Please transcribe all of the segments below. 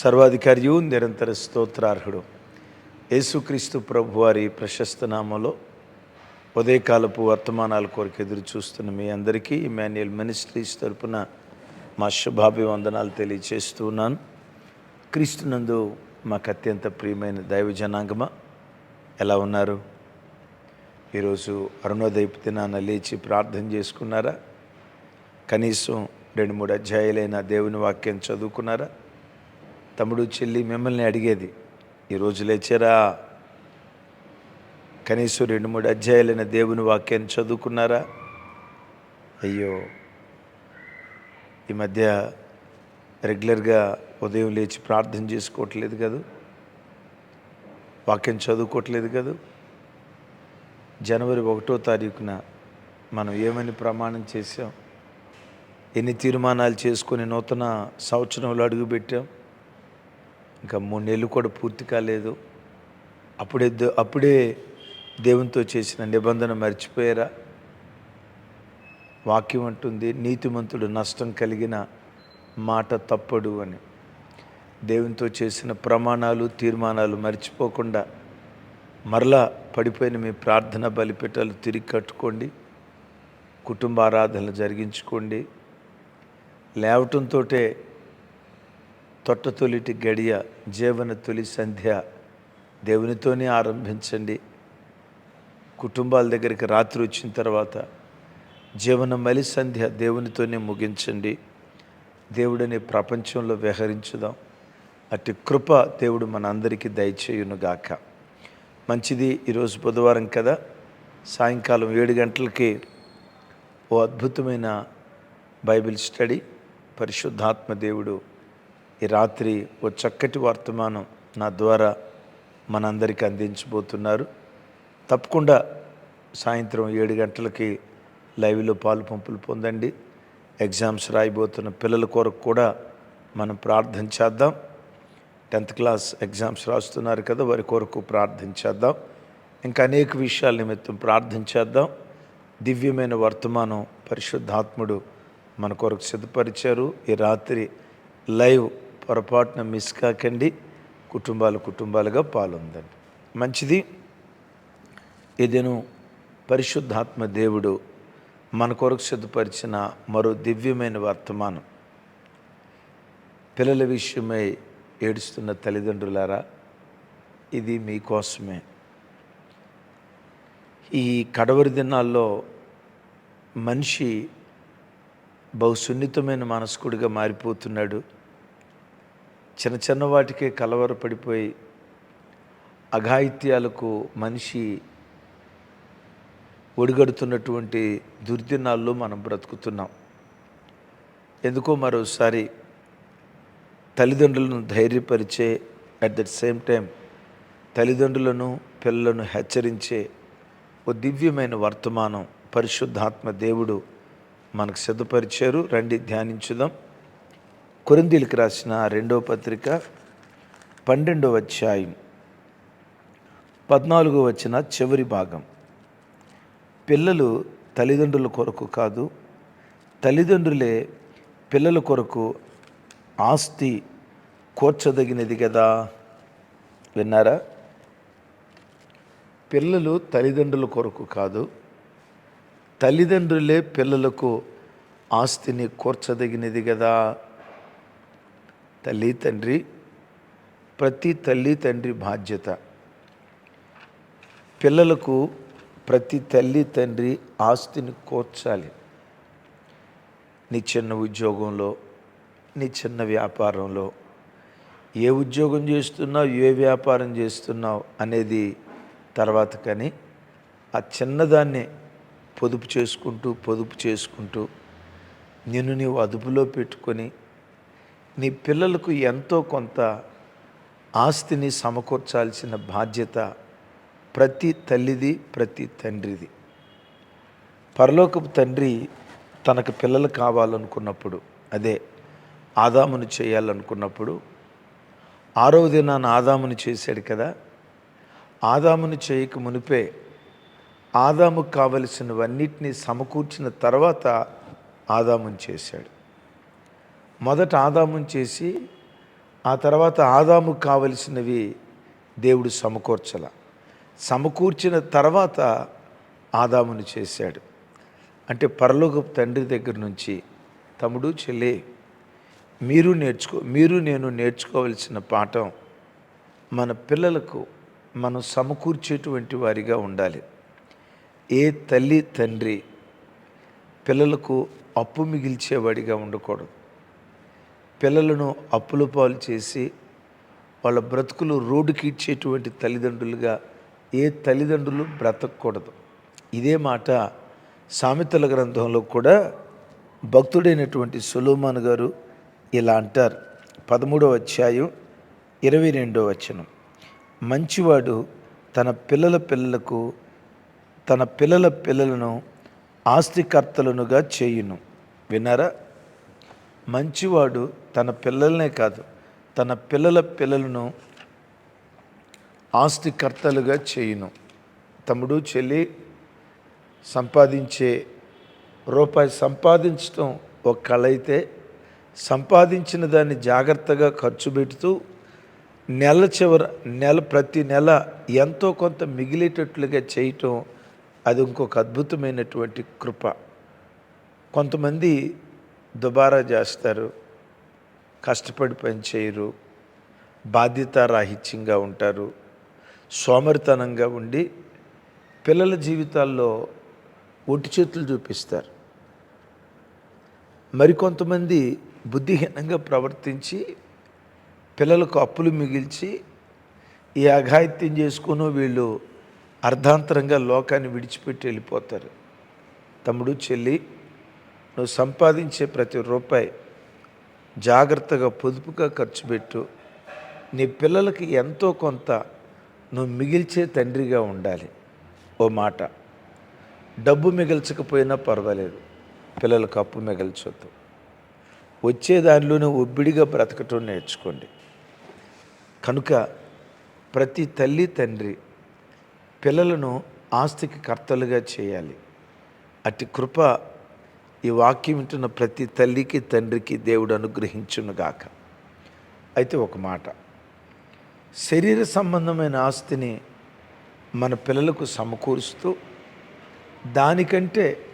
సర్వాధికారియు నిరంతర స్తోత్రార్హుడు. యేసుక్రీస్తు ప్రభువారి ప్రశస్త నామంలో ఉదయకాలపు వర్తమానాల కొరకు ఎదురు చూస్తున్న మీ అందరికీ ఇమాన్యుయల్ మినిస్ట్రీస్ తరపున మా శుభాభివందనాలు తెలియజేస్తూ ఉన్నాను. క్రీస్తునందు మాకు అత్యంత ప్రియమైన దైవ జనాంగమా ఎలా ఉన్నారు? ఈరోజు అరుణోదయపు దినాన లేచి ప్రార్థన చేసుకున్నారా? కనీసం రెండు మూడు అధ్యాయులైన దేవుని వాక్యం చదువుకున్నారా? తమ్ముడు చెల్లి మిమ్మల్ని అడిగేది ఈరోజు లేచారా? కనీసం రెండు మూడు అధ్యాయులైన దేవుని వాక్యాన్ని చదువుకున్నారా? అయ్యో ఈ మధ్య రెగ్యులర్గా ఉదయం లేచి ప్రార్థన చేసుకోవట్లేదు కదా? వాక్యం చదువుకోవట్లేదు కదా? జనవరి ఒకటో తారీఖున మనం ఏమని ప్రమాణం చేసాం ఎన్ని తీర్మానాలు చేసుకొని నూతన సంవత్సరంలో అడుగుపెట్టాం? ఇంకా మూడు నెలలు కూడా పూర్తి కాలేదు. అప్పుడే అప్పుడే దేవునితో చేసిన నిబంధన మర్చిపోయారా? వాక్యం అంటుంది నీతిమంతుడు నష్టం కలిగిన మాట తప్పడు అని. దేవునితో చేసిన ప్రమాణాలు తీర్మానాలు మర్చిపోకుండా మరలా పడిపోయిన మీ ప్రార్థన బలిపెట్టాలు తిరిగి కట్టుకోండి. కుటుంబ ఆరాధనలు జరిగించుకోండి. లేవటంతో తొట్ట తొలిటి గడియ జీవన తొలి సంధ్య. దేవునితోనే ఆరంభించండి. కుటుంబాల దగ్గరికి రాత్రి వచ్చిన తర్వాత జీవన మలి సంధ్య దేవునితోనే ముగించండి. దేవుడిని ప్రపంచంలో విహరించుదాం అట్టి కృప దేవుడు మన అందరికీ దయచేయునుగాక. మంచిది ఈరోజు బుధవారం కదా? సాయంకాలం ఏడు గంటలకి ఓ అద్భుతమైన బైబిల్ స్టడీ. పరిశుద్ధాత్మ దేవుడు ఈ రాత్రి ఓ చక్కటి వర్తమానం నా ద్వారా మనందరికీ అందించబోతున్నారు. తప్పకుండా సాయంత్రం ఏడు గంటలకి లైవ్లో పాలు పంపులు పొందండి. ఎగ్జామ్స్ రాయబోతున్న పిల్లల కొరకు కూడా మనం ప్రార్థన చేద్దాం. టెన్త్ క్లాస్ ఎగ్జామ్స్ రాస్తున్నారు కదా వారి కొరకు ప్రార్థన చేద్దాం. ఇంకా అనేక విషయాల నిమిత్తం ప్రార్థన చేద్దాం. దివ్యమైన వర్తమానం పరిశుద్ధాత్ముడు మన కొరకు సిద్ధపరిచారు. ఈ రాత్రి లైవ్ పొరపాటున మిస్ కాకండి. కుటుంబాలు కుటుంబాలుగా పాలుందండి. మంచిది ఇదేను పరిశుద్ధాత్మ దేవుడు మన కొరకు సిద్ధపరిచిన మరో దివ్యమైన వర్తమానం. పిల్లల విషయమై ఏడుస్తున్న తల్లిదండ్రులారా ఇది మీకోసమే. ఈ కడవరి దినాల్లో మనిషి బహు సున్నితమైన మనస్కుడిగా మారిపోతున్నాడు. చిన్న చిన్న వాటికే కలవరపడిపోయి అఘాయిత్యాలకు మనిషి ఒడిగడుతున్నటువంటి దుర్దినాల్లో మనం బ్రతుకుతున్నాం. ఎందుకో మరోసారి తల్లిదండ్రులను ధైర్యపరిచే అట్ ద సేమ్ టైం తల్లిదండ్రులను పిల్లలను హెచ్చరించే ఓ దివ్యమైన వర్తమానం పరిశుద్ధాత్మ దేవుడు మనకు సిద్ధపరిచారు. రండి ధ్యానించుదాం. కొరిందీలకు రాసిన రెండో పత్రిక పన్నెండవ అధ్యాయం పద్నాలుగో వచ్చిన చివరి భాగం. పిల్లలు తల్లిదండ్రుల కొరకు కాదు తల్లిదండ్రులే పిల్లల కొరకు ఆస్తి కూర్చదగినది కదా విన్నారా? పిల్లలు తల్లిదండ్రుల కొరకు కాదు తల్లిదండ్రులే పిల్లలకు ఆస్తిని కూర్చదగినది కదా తల్లి తండ్రి ప్రతి తల్లి తండ్రి బాధ్యత. పిల్లలకు ప్రతి తల్లి తండ్రి ఆస్తిని కోర్చాలి. నీ చిన్న ఉద్యోగంలో నీ చిన్న వ్యాపారంలో ఏ ఉద్యోగం చేస్తున్నావు ఏ వ్యాపారం చేస్తున్నావు అనేది తర్వాత కానీ ఆ చిన్నదాన్ని పొదుపు చేసుకుంటూ పొదుపు చేసుకుంటూ నిన్ను నీవు అదుపులో పెట్టుకొని నీ పిల్లలకు ఎంతో కొంత ఆస్తిని సమకూర్చాల్సిన బాధ్యత ప్రతి తల్లిది ప్రతి తండ్రిది. పరలోకపు తండ్రి తనకు పిల్లలు కావాలనుకున్నప్పుడు అదే ఆదామును చేయాలనుకున్నప్పుడు ఆరవ దినాన ఆదామును చేశాడు కదా ఆదామును చేయక మునిపే ఆదాముకు కావలసినవన్నిటినీ సమకూర్చిన తర్వాత ఆదామును చేశాడు. మొదట ఆదామును చేసి ఆ తర్వాత ఆదాముకు కావలసినవి దేవుడు సమకూర్చల. సమకూర్చిన తర్వాత ఆదామును చేశాడు. అంటే పరలోక తండ్రి దగ్గర నుంచి తమ్ముడు చెల్లి మీరు నేర్చుకో మీరు నేను నేర్చుకోవలసిన పాఠం మన పిల్లలకు మనం సమకూర్చేటువంటి వారిగా ఉండాలి. ఏ తల్లి తండ్రి పిల్లలకు అప్పు మిగిల్చేవాడిగా ఉండకూడదు. పిల్లలను అప్పుల పాలు చేసి వాళ్ళ బ్రతుకులు రోడ్డుకి ఇచ్చేటువంటి తల్లిదండ్రులుగా ఏ తల్లిదండ్రులు బ్రతకూడదు ఇదే మాట సామెతల గ్రంథంలో కూడా భక్తుడైనటువంటి సులోమాన్ గారు ఇలా అంటారు. పదమూడవ అధ్యాయం ఇరవై రెండవ వచనం. మంచివాడు తన పిల్లల పిల్లలకు తన పిల్లల పిల్లలను ఆస్తికర్తలనుగా చేయును. విన్నారా? మంచివాడు తన పిల్లలనే కాదు తన పిల్లల పిల్లలను ఆస్తికర్తలుగా చేయును. తమ్ముడు చెల్లి సంపాదించే రూపాయి సంపాదించడం ఒక కళ అయితే సంపాదించిన దాన్ని జాగ్రత్తగా ఖర్చు పెడుతూ నెల చివర నెల ప్రతి నెల ఎంతో కొంత మిగిలేటట్లుగా చేయటం అది ఇంకొక అద్భుతమైనటువంటి కృప. కొంతమంది దుబారా చేస్తారు. కష్టపడి పని చేయరు బాధ్యతారాహిత్యంగా ఉంటారు. సోమరితనంగా ఉండి పిల్లల జీవితాల్లో ఒట్టి చేతులు చూపిస్తారు. మరికొంతమంది బుద్ధిహీనంగా ప్రవర్తించి పిల్లలకు అప్పులు మిగిల్చి ఈ అఘాయిత్యం చేసుకుని వీళ్ళు అర్ధాంతరంగా లోకాన్ని విడిచిపెట్టి వెళ్ళిపోతారు. తమ్ముడు చెల్లి నువ్వు సంపాదించే ప్రతి రూపాయి జాగ్రత్తగా పొదుపుగా ఖర్చు పెట్టు. నీ పిల్లలకి ఎంతో కొంత నువ్వు మిగిల్చే తండ్రిగా ఉండాలి. ఓ మాట. డబ్బు మిగిల్చకపోయినా పర్వాలేదు. పిల్లలకు అప్పు మిగల్చొద్దు. వచ్చే దానిలోనే ఒబ్బిడిగా బ్రతకటం నేర్చుకోండి. కనుక ప్రతి తల్లి తండ్రి పిల్లలను ఆస్తికి కర్తలుగా చేయాలి. అట్టి కృప ఈ వాక్యం వింటున్న ప్రతి తల్లికి తండ్రికి దేవుడు అనుగ్రహించునుగాక. అయితే ఒక మాట. శరీర సంబంధమైన ఆస్తిని మన పిల్లలకు సమకూరుస్తూ దానికంటే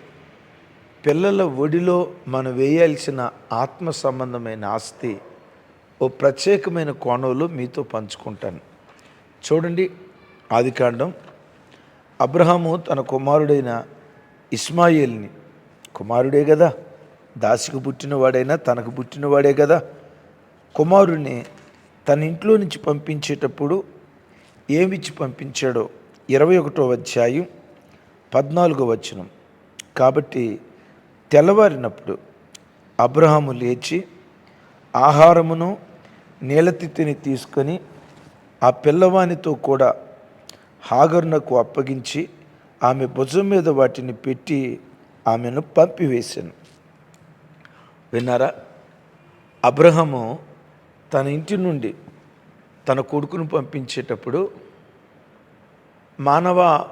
పిల్లల ఒడిలో మనం వేయాల్సిన ఆత్మ సంబంధమైన ఆస్తి ఓ ప్రత్యేకమైన కోణంలో మీతో పంచుకుంటాను. చూడండి ఆదికాండం అబ్రహాము తన కుమారుడైన ఇస్మాయిల్ని కుమారుడే కదా దాసికి పుట్టినవాడైనా తనకు పుట్టినవాడే కదా కుమారుడిని తన ఇంట్లో నుంచి పంపించేటప్పుడు ఏమిచ్చి పంపించాడో ఇరవై ఒకటో అధ్యాయం పద్నాలుగో వచనం. కాబట్టి తెల్లవారినప్పుడు అబ్రహాము లేచి ఆహారమును నీలతిత్తిని తీసుకొని ఆ పిల్లవానితో కూడా హాగరునకు అప్పగించి ఆమె భుజం మీద వాటిని పెట్టి ఆమెను పంపివేశాను. విన్నారా? అబ్రహము తన ఇంటి నుండి తన కొడుకును పంపించేటప్పుడు మానవ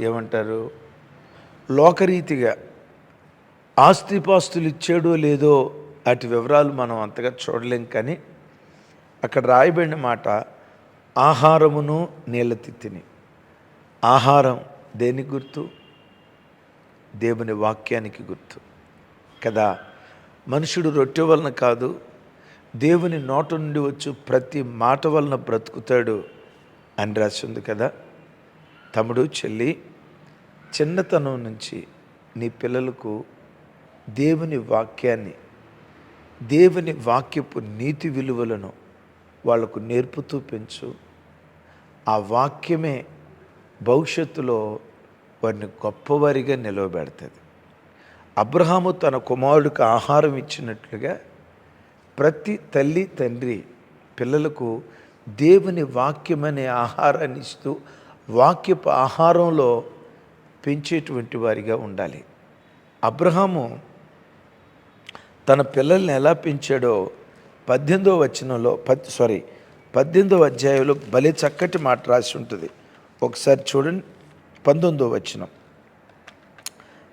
ఏమంటారు? లోకరీతిగా ఆస్తిపాస్తులు ఇచ్చాడో లేదో అటు వివరాలు మనం అంతగా చూడలేం కానీ అక్కడ రాయబడిన మాట ఆహారమును నీళ్ళ తిత్తిని. ఆహారం దేనికి గుర్తు? దేవుని వాక్యానికి గుర్తు. కదా? మనుషుడు రొట్టె వలన కాదు దేవుని నోట నుండి వచ్చు ప్రతి మాట వలన బ్రతుకుతాడు అని రాసింది కదా? తమ్ముడు చెల్లి చిన్నతనం నుంచి నీ పిల్లలకు దేవుని వాక్యాన్ని దేవుని వాక్యపు నీతి విలువలను వాళ్ళకు నేర్పుతూ పెంచు. ఆ వాక్యమే భవిష్యత్తులో వారిని గొప్పవారిగా నిలవబెడుతుంది. అబ్రహాము తన కుమారుడికి ఆహారం ఇచ్చినట్లుగా ప్రతి తల్లి తండ్రి పిల్లలకు దేవుని వాక్యమనే ఆహారాన్ని ఇస్తూ వాక్యపు ఆహారంలో పెంచేటువంటి వారిగా ఉండాలి. అబ్రహాము తన పిల్లల్ని ఎలా పెంచాడో పద్దెనిమిదో వచనంలో పద్ సారీ పద్దెనిమిదో అధ్యాయంలో భలే చక్కటి మాట రాసి ఉంటుంది. ఒకసారి చూడండి. పంతొమ్మిదో వచనం.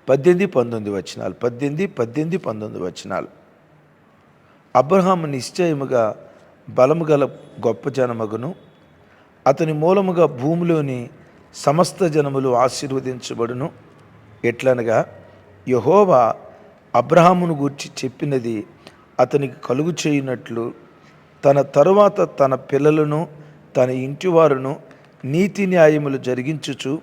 పద్దెనిమిది పంతొమ్మిది వచనాలు. పద్దెనిమిది పద్దెనిమిది పంతొమ్మిది వచనాలు. అబ్రహాము నిశ్చయముగా బలము గల గొప్ప జనమగును. అతని మూలముగా భూమిలోని సమస్త జనములు ఆశీర్వదించబడును. ఎట్లనగా యహోవా అబ్రహామును గూర్చి చెప్పినది అతనికి కలుగు చేయునట్లు తన తరువాత తన పిల్లలను తన ఇంటివారును నీతి న్యాయములు జరిగించుచు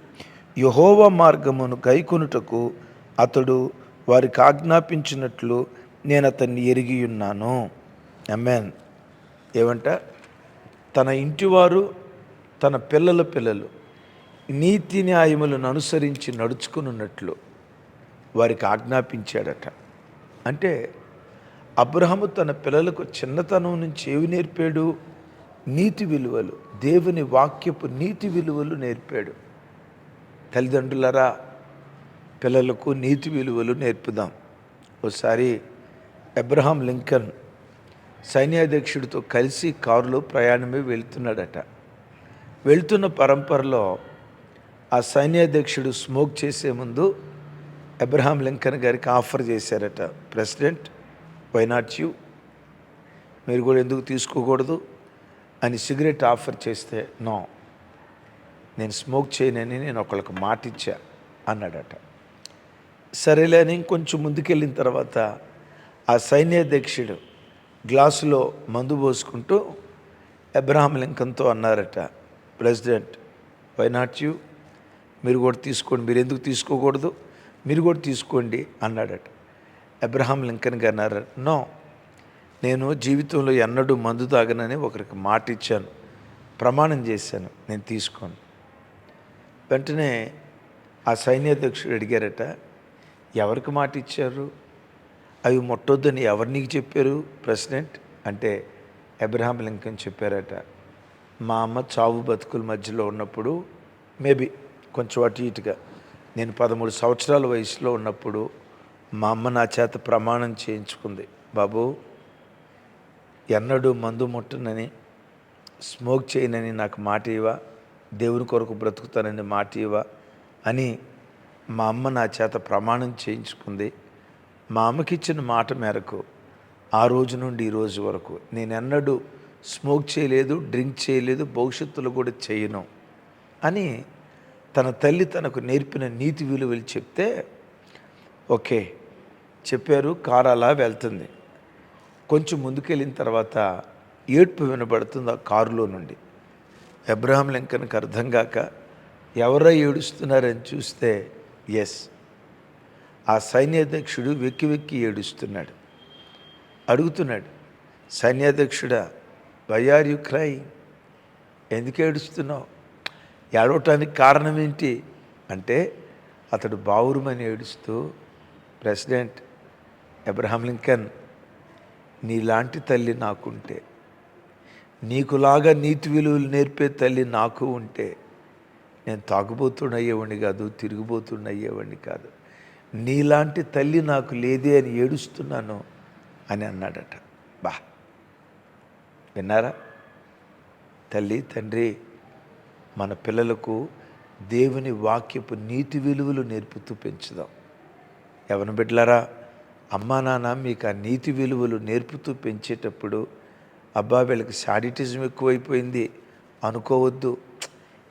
యహోవ మార్గమును గైకొనుటకు అతడు వారికి ఆజ్ఞాపించినట్లు నేను అతన్ని ఎరిగి ఉన్నాను. అమెన్ ఏమంట? తన ఇంటివారు తన పిల్లల పిల్లలు నీతి న్యాయములను అనుసరించి నడుచుకున్నట్లు వారికి ఆజ్ఞాపించాడట. అంటే అబ్రహము తన పిల్లలకు చిన్నతనం నుంచి ఏవి నేర్పాడు? నీతి విలువలు దేవుని వాక్యపు నీతి విలువలు నేర్పాడు. తల్లిదండ్రులరా పిల్లలకు నీతి విలువలు నేర్పుదాం. ఒకసారి అబ్రహాం లింకన్ సైన్యాధ్యక్షుడితో కలిసి కారులో ప్రయాణమే వెళ్తున్నాడట. వెళ్తున్న పరంపరలో ఆ సైన్యాధ్యక్షుడు స్మోక్ చేసే ముందు అబ్రహాం లింకన్ గారికి ఆఫర్ చేశారట. President why not you? మీరు కూడా ఎందుకు తీసుకోకూడదు? అని సిగరెట్ ఆఫర్ చేస్తే నో నేను స్మోక్ చేయనని నేను ఒకళ్ళకి మాటిచ్చా అన్నాడట. సరేలే అని ఇంకొంచెం ముందుకెళ్ళిన తర్వాత ఆ సైన్యాధ్యక్షుడు గ్లాసులో మందు పోసుకుంటూ అబ్రహాం లింకన్తో అన్నారట ప్రెసిడెంట్ వై నాట్ యూ మీరు కూడా తీసుకోండి మీరు ఎందుకు తీసుకోకూడదు? మీరు కూడా తీసుకోండి అన్నాడట. అబ్రహాం లింకన్ గారు నో నేను జీవితంలో ఎన్నడూ మందు తాగనని ఒకరికి మాట ఇచ్చాను ప్రమాణం చేశాను. నేను తీసుకోను. వెంటనే ఆ సైన్యాధ్యక్షుడు అడిగారట ఎవరికి మాట ఇచ్చారు? అవి ముట్టొద్దని ఎవరు నీకు చెప్పారు ప్రెసిడెంట్? అంటే అబ్రహాం లింకన్ చెప్పారట మా అమ్మ చావు బతుకుల మధ్యలో ఉన్నప్పుడు మేబీ కొంచెం అటు ఇటుగా నేను పదమూడు సంవత్సరాల వయసులో ఉన్నప్పుడు మా అమ్మ నా చేత ప్రమాణం చేయించుకుంది. బాబు ఎన్నడూ మందు ముట్టనని స్మోక్ చేయనని నాకు మాట ఇవా దేవుని కొరకు బ్రతుకుతానని మాట ఇవ్వా అని మా అమ్మ నా చేత ప్రమాణం చేయించుకుంది. మా అమ్మకి ఇచ్చిన మాట మేరకు ఆ రోజు నుండి ఈ రోజు వరకు నేను ఎన్నడూ స్మోక్ చేయలేదు డ్రింక్ చేయలేదు భవిష్యత్తులో కూడా చేయను అని తన తల్లి తనకు నేర్పిన నీతి విలువలు చెప్తే ఓకే చెప్పారు కారు అలా వెళ్తుంది. కొంచెం ముందుకెళ్ళిన తర్వాత ఏడ్పు వినబడుతుంది ఆ కారులో నుండి. అబ్రహాం లింకన్కి అర్థం కాక ఎవరో ఏడుస్తున్నారని చూస్తే ఎస్ ఆ సైన్యాధ్యక్షుడు వెక్కి వెక్కి ఏడుస్తున్నాడు. అడుగుతున్నాడు సైన్యాధ్యక్షుడా వై ఆర్ యు క్రై ఎందుకు ఏడుస్తున్నావు? ఏడవటానికి కారణం ఏంటి? అంటే అతడు బావురుమని ఏడుస్తూ ప్రెసిడెంట్ అబ్రహాం లింకన్ నీలాంటి తల్లి నాకుంటే నీకులాగా నీతి విలువలు నేర్పే తల్లి నాకు ఉంటే నేను తాగుబోతున్నయ్యేవాడిని కాదు తిరిగిపోతున్నయ్యేవాడిని కాదు. నీలాంటి తల్లి నాకు లేదే అని ఏడుస్తున్నాను అని అన్నాడట. బా. విన్నారా? తల్లి తండ్రి మన పిల్లలకు దేవుని వాక్యపు నీతి విలువలు నేర్పుతూ పెంచుదాం. ఎవరిని బిడ్డలారా? అమ్మా నాన్న మీకు ఆ నీతి విలువలు నేర్పుతూ పెంచేటప్పుడు అబ్బా వీళ్ళకి శాడిటిజం ఎక్కువైపోయింది. అనుకోవద్దు.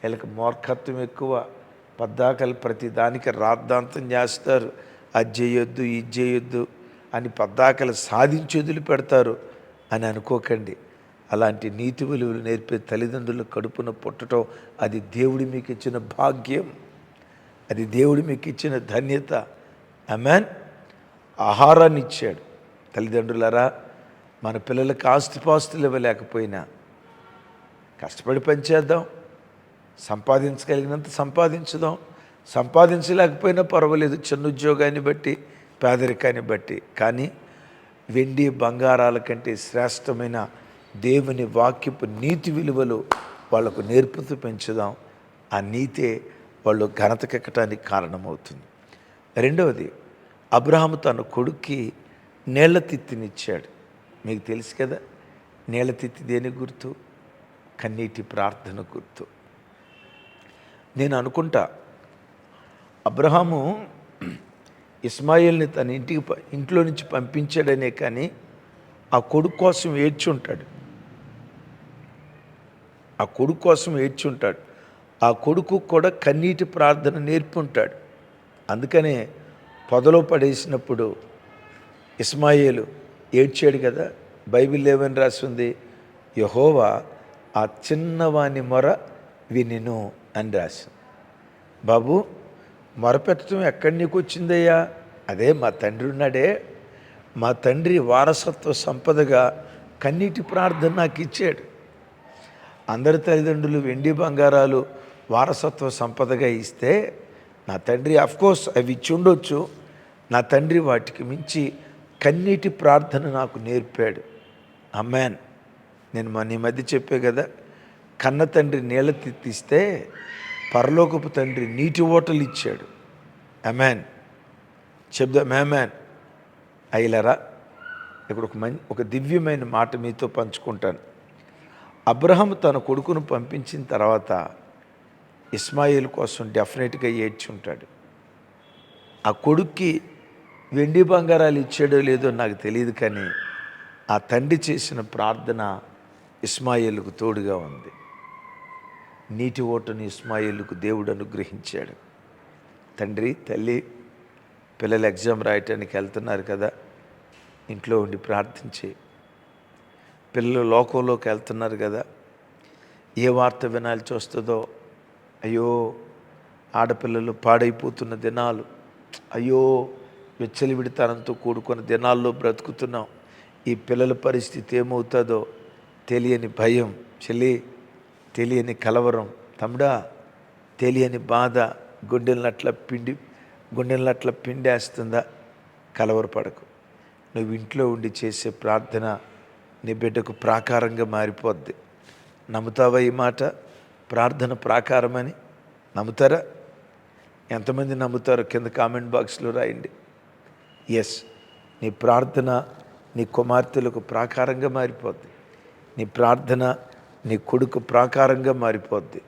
వీళ్ళకి మూర్ఖత్వం ఎక్కువ. పద్దాకలు ప్రతి దానికి రాద్ధాంతం చేస్తారు. అది చేయొద్దు ఇది చేయొద్దు అని పద్దాకలు సాధించి వదిలి పెడతారు అని అనుకోకండి. అలాంటి నీతి విలువలు నేర్పే తల్లిదండ్రుల కడుపున పుట్టడం అది దేవుడు మీకు ఇచ్చిన భాగ్యం. అది దేవుడు మీకు ఇచ్చిన ధన్యత. అమెన్ ఆహారాన్ని ఇచ్చాడు. తల్లిదండ్రులరా మన పిల్లలకి ఆస్తిపాస్తులు ఇవ్వలేకపోయినా కష్టపడి పనిచేద్దాం సంపాదించగలిగినంత సంపాదించుదాం. సంపాదించలేకపోయినా పర్వాలేదు చిన్న ఉద్యోగాన్ని బట్టి పేదరికాన్ని బట్టి. కానీ వెండి బంగారాల కంటే శ్రేష్టమైన దేవుని వాక్యపు నీతి విలువలు వాళ్ళకు నేర్పుతూ పెంచుదాం. ఆ నీతే వాళ్ళు ఘనతకెక్కటానికి కారణమవుతుంది. రెండవది అబ్రహాము తన కొడుక్కి నీళ్ళ తిత్తినిచ్చాడు. మీకు తెలుసు కదా నీళ్ళ తిత్తి దేని గుర్తు? కన్నీటి ప్రార్థన గుర్తు. నేను అనుకుంటా అబ్రహాము ఇస్మాయిల్ని తన ఇంటికి ప- ఇంట్లో నుంచి పంపించాడనే కానీ ఆ కొడుకు కోసం ఏడ్చి ఉంటాడు. ఆ కొడుకు కోసం ఏడ్చి ఉంటాడు. ఆ కొడుకు కూడా కన్నీటి ప్రార్థన నేర్పుంటాడు అందుకనే పొదలో పడేసినప్పుడు ఇస్మాయిలు ఏడ్చాడు కదా బైబిల్ ఏమని రాసింది యహోవా ఆ చిన్నవాని మొర వినిను అని రాసింది. బాబు మొరపెట్టడం ఎక్కడి నీకు వచ్చిందయ్యా? అదే మా తండ్రి ఉన్నాడే. మా తండ్రి వారసత్వ సంపదగా కన్నీటి ప్రార్థన నాకు ఇచ్చాడు. అందరి తల్లిదండ్రులు వెండి బంగారాలు వారసత్వ సంపదగా ఇస్తే నా తండ్రి అఫ్కోర్స్ అవి ఇచ్చి ఉండొచ్చు. నా తండ్రి వాటికి మించి కన్నీటి ప్రార్థన నాకు నేర్పాడు. అమ్మాన్ నేను మన ఈ మధ్య చెప్పే కదా కన్న తండ్రి నీళ్ళ తిత్తిస్తే పరలోకపు తండ్రి నీటి ఓటలు ఇచ్చాడు. అమ్మాన్ చెప్దా మేమాన్ అయ్యలరా ఇక్కడ ఒక మంచి ఒక దివ్యమైన మాట మీతో పంచుకుంటాను. అబ్రహం తన కొడుకును పంపించిన తర్వాత ఇస్మాయిల్ కోసం డెఫినెట్గా ఏడ్చి ఉంటాడు. ఆ కొడుక్కి వెండి బంగారాలు ఇచ్చాడో లేదో నాకు తెలియదు కానీ ఆ తండ్రి చేసిన ప్రార్థన ఇస్మాయిల్కు తోడుగా ఉంది. నీటి ఓటను ఇస్మాయిల్కు దేవుడు అనుగ్రహించాడు. తండ్రి తల్లి పిల్లలు ఎగ్జామ్ రాయటానికి వెళ్తున్నారు కదా ఇంట్లో ఉండి ప్రార్థించి. పిల్లలు లోకంలోకి వెళ్తున్నారు కదా ఏ వార్త వినాల్సి వస్తుందో అయ్యో ఆడపిల్లలు పాడైపోతున్న దినాలు అయ్యో విచ్చలివిడితనంతో కూడుకున్న దినాల్లో బ్రతుకుతున్నాం. ఈ పిల్లల పరిస్థితి ఏమవుతుందో తెలియని భయం చెల్లి తెలియని కలవరం తమ్ముడా తెలియని బాధ గుండెలనట్ల పిండి గుండెలనట్ల పిండేస్తుందా? కలవరపడకు. నువ్వు ఇంట్లో ఉండి చేసే ప్రార్థన నీ బిడ్డకు ప్రాకారంగా మారిపోద్ది. నమ్ముతావా ఈ మాట? ప్రార్థన ప్రాకారమని నమ్ముతారా? ఎంతమంది నమ్ముతారో కింద కామెంట్ బాక్స్లో రాయండి. ఎస్ నీ ప్రార్థన నీ కుమార్తెలకు ప్రాకారంగా మారిపోద్ది. నీ ప్రార్థన నీ కొడుకు ప్రాకారంగా మారిపోద్ది.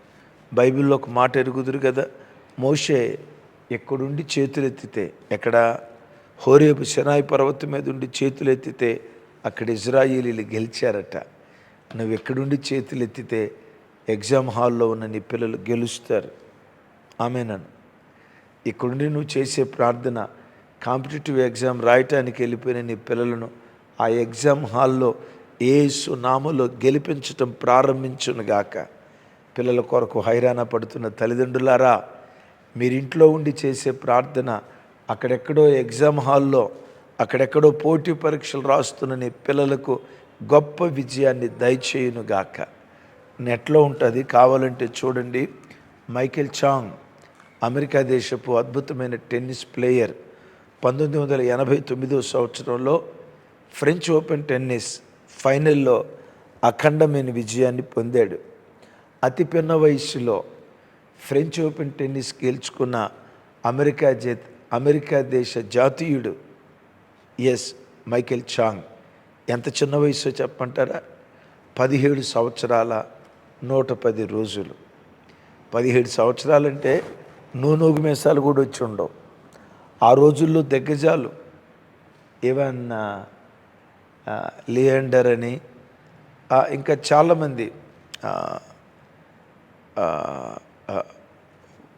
బైబిల్లో ఒక మాట ఎరుగుదురు కదా మోషే ఎక్కడుండి చేతులెత్తితే ఎక్కడ హోరేపు శనాయి పర్వతం మీద ఉండి చేతులెత్తితే అక్కడ ఇజ్రాయిలీలు గెలిచారట. నువ్వు ఎక్కడుండి చేతులెత్తితే ఎగ్జామ్ హాల్లో ఉన్న నీ పిల్లలు గెలుస్తారు. నన్ను ఇక్కడుండి నువ్వు చేసే ప్రార్థన కాంపిటేటివ్ ఎగ్జామ్ రాయటానికి వెళ్ళిపోయిన నీ పిల్లలను ఆ ఎగ్జామ్ హాల్లో ఏసు నామలో గెలిపించటం ప్రారంభించునుగాక పిల్లల కొరకు హైరాణ పడుతున్న తల్లిదండ్రులారా మీరింట్లో ఉండి చేసే ప్రార్థన అక్కడెక్కడో ఎగ్జామ్ హాల్లో అక్కడెక్కడో పోటీ పరీక్షలు రాస్తున్న నీ పిల్లలకు గొప్ప విజయాన్ని దయచేయునుగాక నెట్లో ఉంటుంది కావాలంటే చూడండి. మైకేల్ చాంగ్ అమెరికా దేశపు అద్భుతమైన టెన్నిస్ ప్లేయర్. పంతొమ్మిది వందల ఎనభై తొమ్మిదో సంవత్సరంలో ఫ్రెంచ్ ఓపెన్ టెన్నిస్ ఫైనల్లో అఖండమైన విజయాన్ని పొందాడు. అతి పిన్న వయస్సులో ఫ్రెంచ్ ఓపెన్ టెన్నిస్ గెలుచుకున్న అమెరికా జే అమెరికా దేశ జాతీయుడు ఎస్. మైకేల్ చాంగ్. ఎంత చిన్న వయసు చెప్పంటారా పదిహేడు సంవత్సరాల నూట పది రోజులు. పదిహేడు సంవత్సరాలంటే నూనూగు మీసాలు కూడా వచ్చి ఉండవు. ఆ రోజుల్లో దిగ్గజాలు. ఈవెన్ లియాండర్ అని ఇంకా చాలామంది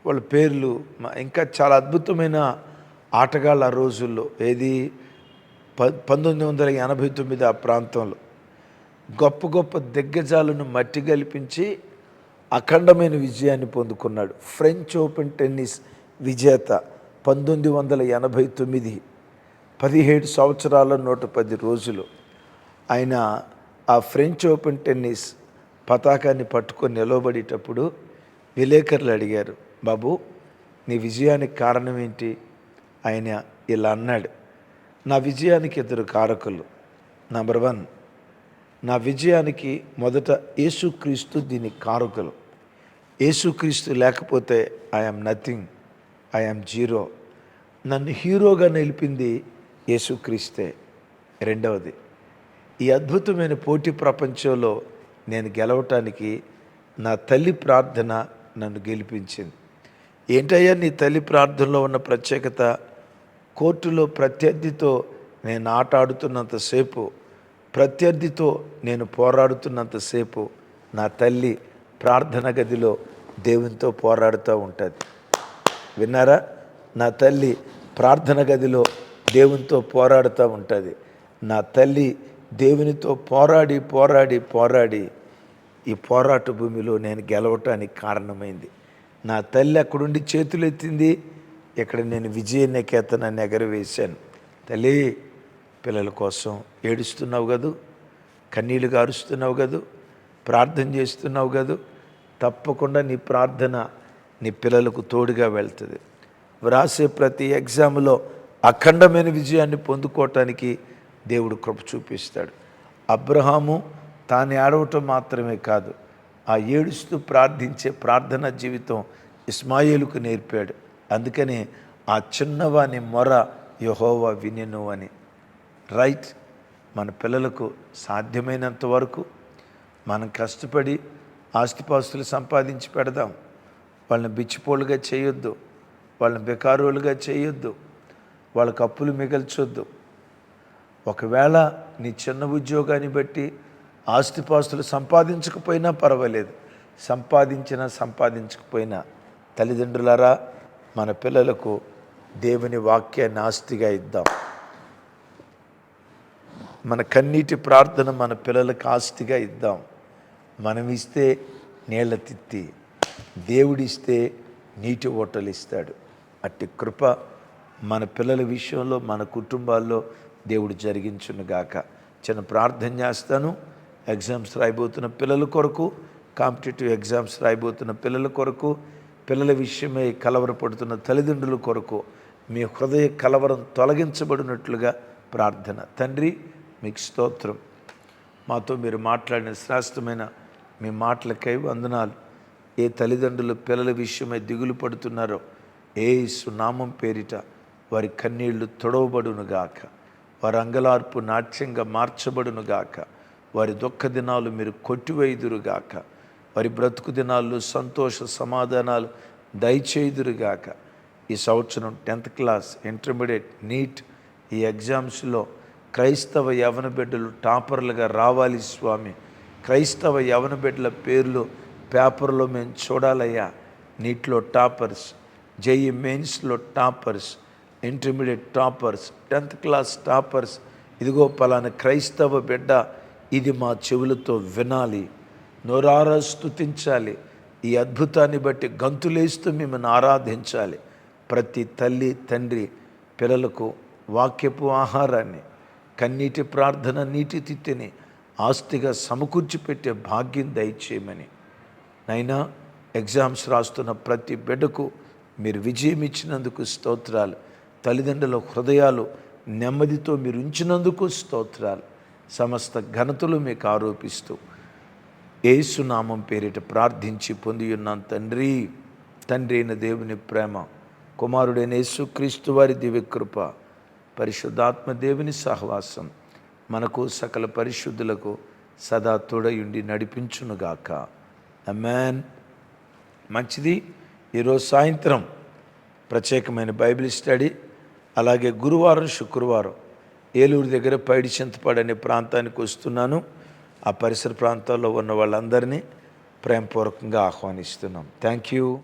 వాళ్ళ పేర్లు ఇంకా చాలా అద్భుతమైన ఆటగాళ్ళు ఆ రోజుల్లో. ఏది? ప పంతొమ్మిది వందల ఎనభై తొమ్మిది ఆ ప్రాంతంలో. గొప్ప గొప్ప దిగ్గజాలను మట్టి గలిపించి అఖండమైన విజయాన్ని పొందుకున్నాడు. ఫ్రెంచ్ ఓపెన్ టెన్నిస్ విజేత. పంతొమ్మిది వందల ఎనభై తొమ్మిది పదిహేడు సంవత్సరాల నూట పది రోజులు ఆయన ఆ ఫ్రెంచ్ ఓపెన్ టెన్నిస్ పతాకాన్ని పట్టుకొని నిలవబడేటప్పుడు విలేకరులు అడిగారు బాబు నీ విజయానికి కారణం ఏంటి? ఆయన ఇలా అన్నాడు నా విజయానికి ఇద్దరు కారకులు. నంబర్ వన్ నా విజయానికి మొదట యేసుక్రీస్తు దీని కారకులు. యేసుక్రీస్తు లేకపోతే ఐఎమ్ నథింగ్ ఐఎమ్ జీరో. నన్ను హీరోగా నిలిపింది యేసుక్రీస్తే. రెండవది ఈ అద్భుతమైన పోటీ ప్రపంచంలో నేను గెలవటానికి నా తల్లి ప్రార్థన నన్ను గెలిపించింది. ఏంటయ్యా నీ తల్లి ప్రార్థనలో ఉన్న ప్రత్యేకత? కోర్టులో ప్రత్యర్థితో నేను ఆట ఆడుతున్నంతసేపు ప్రత్యర్థితో నేను పోరాడుతున్నంతసేపు నా తల్లి ప్రార్థన గదిలో దేవునితో పోరాడుతూ ఉంటుంది. విన్నారా? నా తల్లి ప్రార్థన గదిలో దేవునితో పోరాడుతూ ఉంటుంది. నా తల్లి దేవునితో పోరాడి పోరాడి పోరాడి ఈ పోరాట భూమిలో నేను గెలవటానికి కారణమైంది. నా తల్లి అక్కడుండి చేతులు ఎత్తింది. ఇక్కడ నేను విజయ నికేతనాన్ని ఎగరవేశాను తల్లి పిల్లల కోసం ఏడుస్తున్నావు కదూ? కన్నీళ్ళు గారుస్తున్నావు కదూ? ప్రార్థన చేస్తున్నావు కదూ? తప్పకుండా నీ ప్రార్థన నీ పిల్లలకు తోడుగా వెళ్తుంది. వ్రాసే ప్రతి ఎగ్జామ్లో అఖండమైన విజయాన్ని పొందుకోవటానికి దేవుడు కృప చూపిస్తాడు. అబ్రహాము తాను ఏడవటం మాత్రమే కాదు ఆ ఏడుస్తూ ప్రార్థించే ప్రార్థన జీవితం ఇస్మాయిలుకు నేర్పాడు. అందుకని ఆ చిన్నవాని మొర యహోవా వినెను అని. రైట్ మన పిల్లలకు సాధ్యమైనంత వరకు మనం కష్టపడి ఆస్తిపాస్తులు సంపాదించి పెడదాం. వాళ్ళని బిచ్చిపోలుగా చేయొద్దు వాళ్ళని బెకారులుగా చేయొద్దు వాళ్ళకి అప్పులు మిగల్చొద్దు. ఒకవేళ నీ చిన్న ఉద్యోగాన్ని బట్టి ఆస్తిపాస్తులు సంపాదించకపోయినా పర్వాలేదు. సంపాదించినా సంపాదించకపోయినా తల్లిదండ్రులారా మన పిల్లలకు దేవుని వాక్యాన్ని ఆస్తిగా ఇద్దాం. మన కన్నీటి ప్రార్థన మన పిల్లలకు ఆస్తిగా ఇద్దాం. మనం ఇస్తే నీళ్ళ తిత్తి దేవుడిస్తే నీటి ఓటలు ఇస్తాడు అట్టి కృప మన పిల్లల విషయంలో మన కుటుంబాల్లో దేవుడు జరిగించునుగాక. చిన్న ప్రార్థన చేస్తాను. ఎగ్జామ్స్ రాయబోతున్న పిల్లల కొరకు కాంపిటేటివ్ ఎగ్జామ్స్ రాయబోతున్న పిల్లల కొరకు పిల్లల విషయమై కలవరపడుతున్న తల్లిదండ్రుల కొరకు మీ హృదయ కలవరం తొలగించబడినట్లుగా ప్రార్థన. తండ్రి మీకు స్తోత్రం. మాతో మీరు మాట్లాడిన శ్రేష్టమైన మీ మాటలకై వందనాలు. ఏ తల్లిదండ్రులు పిల్లల విషయమై దిగులు పడుతున్నారో ఏ సునామం పేరిట వారి కన్నీళ్ళు తొడవబడునుగాక. వారి అంగలార్పు నాట్యంగా మార్చబడునుగాక. వారి దుఃఖ దినాలు మీరు కొట్టివేయుదురుగాక. వారి బ్రతుకు దినాల్లో సంతోష సమాధానాలు దయచేయుదురుగాక. ఈ సంవత్సరం టెన్త్ క్లాస్ ఇంటర్మీడియట్ నీట్ ఈ ఎగ్జామ్స్లో క్రైస్తవ యవన బిడ్డలు టాపర్లుగా రావాలి స్వామి. క్రైస్తవ యవన బిడ్డల పేర్లు పేపర్లో మేము చూడాలయ్యా. నీట్లో టాపర్స్ జేఈ మెయిన్స్లో toppers intermediate toppers tenth class toppers. ఇదిగో పలానా క్రైస్తవ బిడ్డ ఇది మా చెవులతో వినాలి. నోరారా స్తుతించాలి. ఈ అద్భుతాన్ని బట్టి గంతులేస్తూ మిమ్మల్ని ఆరాధించాలి. ప్రతి తల్లి తండ్రి పిల్లలకు వాక్యపు ఆహారాన్ని కన్నీటి ప్రార్థన నీటి తిత్తిని ఆస్తిగా సమకూర్చి పెట్టే భాగ్యం దయచేయమని. నైనా ఎగ్జామ్స్ రాస్తున్న ప్రతి బిడ్డకు మీరు విజయం ఇచ్చినందుకు స్తోత్రాలు. తల్లిదండ్రుల హృదయాలు నెమ్మదితో మీరు ఉంచినందుకు స్తోత్రాలు. సమస్త ఘనతలు మీకు ఆరోపిస్తూ ఏసునామం పేరిట ప్రార్థించి పొంది ఉన్నాం తండ్రి. తండ్రి అయిన దేవుని ప్రేమ కుమారుడైన యేసుక్రీస్తు వారి దివ్యకృప పరిశుద్ధాత్మ దేవుని సహవాసం మనకు సకల పరిశుద్ధులకు సదా తోడయుండి నడిపించునుగాక. అమ్మాన్ మంచిది. ఈరోజు సాయంత్రం ప్రత్యేకమైన బైబిల్ స్టడీ అలాగే గురువారం శుక్రవారం ఏలూరు దగ్గర పైడి చింతపాడు అనే ప్రాంతానికి వస్తున్నాను. ఆ పరిసర ప్రాంతాల్లో ఉన్న వాళ్ళందరినీ ప్రేమపూర్వకంగా ఆహ్వానిస్తున్నాం. Thank you